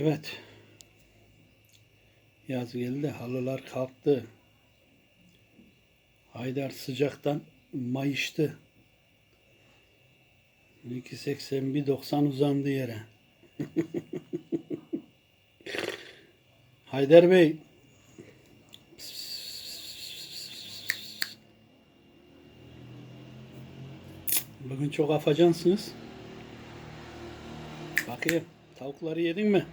Evet. Yaz geldi. Halılar kalktı. Haydar sıcaktan mayıştı. 2.80 1.90 uzandı yere. Haydar Bey. Bugün çok afacansınız. Bakayım. Tavukları yedin mi?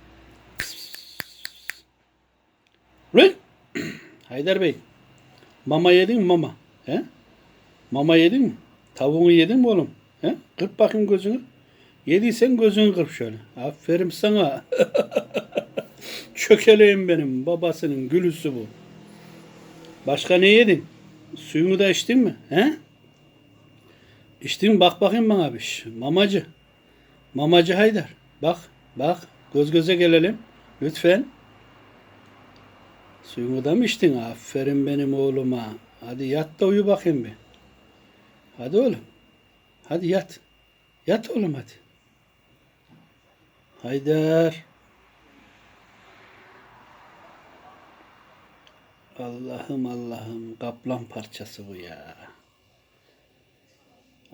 Haydar Bey. Mama yedin mi mama? He? Mama yedin mi? Tavuğunu yedin mi oğlum? He? Kırp bakayım gözünü. Yediysen gözünü kırp şöyle. Aferin sana. Çökeleğim benim. Babasının gülüsü bu. Başka ne yedin? Suyunu da içtin mi? He? İçtin mi? Bak bakayım bana bir. Mamacı. Mamacı Haydar. Bak. Bak. Göz göze gelelim. Lütfen. Suyunu da mı içtin? Aferin benim oğluma. Hadi yat da uyu bakayım bir. Hadi oğlum. Hadi yat. Yat oğlum hadi. Haydar. Allah'ım Allah'ım kaplan parçası bu ya.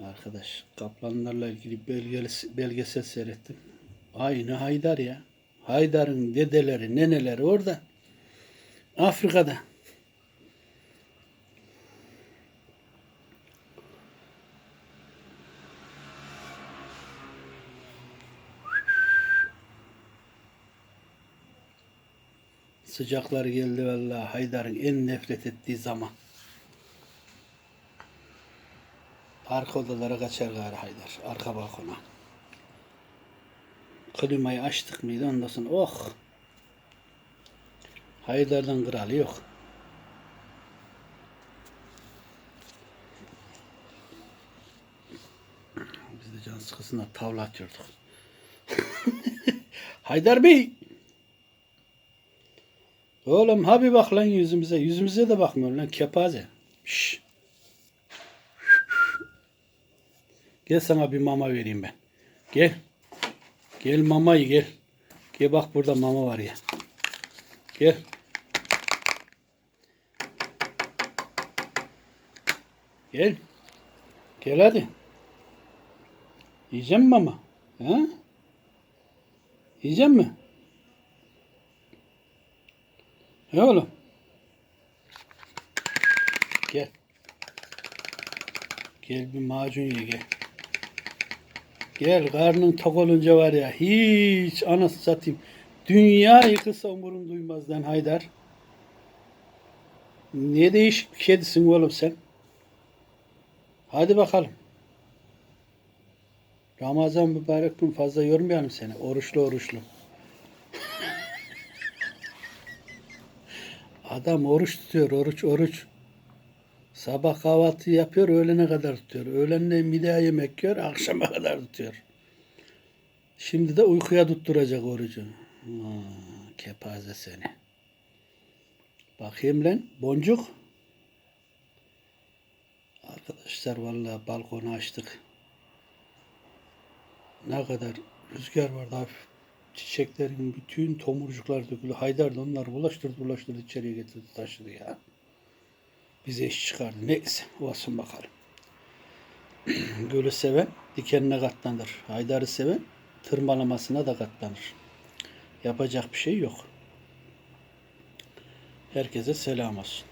Arkadaş kaplanlarla ilgili belgesel, belgesel seyrettim. Aynı Haydar ya. Haydar'ın dedeleri, neneleri orada. Afrika'da. Sıcaklar geldi vallahi Haydar'ın en nefret ettiği zaman. Arka odalara kaçar gari Haydar. Arka balkona. Klimayı açtık mıydı ondan sonra oh. Haydar'dan kralı yok. Biz de can sıkısına tavla atıyorduk. Haydar Bey! Oğlum ha bir bak lan yüzümüze. Yüzümüze de bakmıyor lan kepaze. Şşş. Gel sana bir mama vereyim ben. Gel. Gel mamayı gel. Gel bak burada mama var ya. Gel. Gel. Gel hadi. Yiyecek mi mama? Ha? Yiyecek mi? Ne oğlum? Gel. Gel bir macun ye gel. Gel karnın tok olunca var ya hiç anası satayım. Dünya yıkılsa umurum duymaz lan Haydar. Ne değişik bir kedisin oğlum sen. Hadi bakalım. Ramazan mübarek gün fazla yormayalım seni. Oruçlu oruçlu. Adam oruç tutuyor, oruç oruç. Sabah kahvaltı yapıyor, öğlene kadar tutuyor. Öğlenle bir daha yemek yiyor, akşama kadar tutuyor. Şimdi de uykuya tutturacak orucu. Aa, kepaze seni. Bakayım lan, boncuk. Arkadaşlar vallahi balkonu açtık. Ne kadar rüzgar vardı hafif. Çiçeklerin bütün tomurcuklar döküldü. Haydar da onları bulaştırdı bulaştırdı içeriye getirdi taşıdı ya. Bize iş çıkardı. Neyse olsun bakalım. Gölü seven dikenine katlanır. Haydar'ı seven tırmalamasına da katlanır. Yapacak bir şey yok. Herkese selam olsun.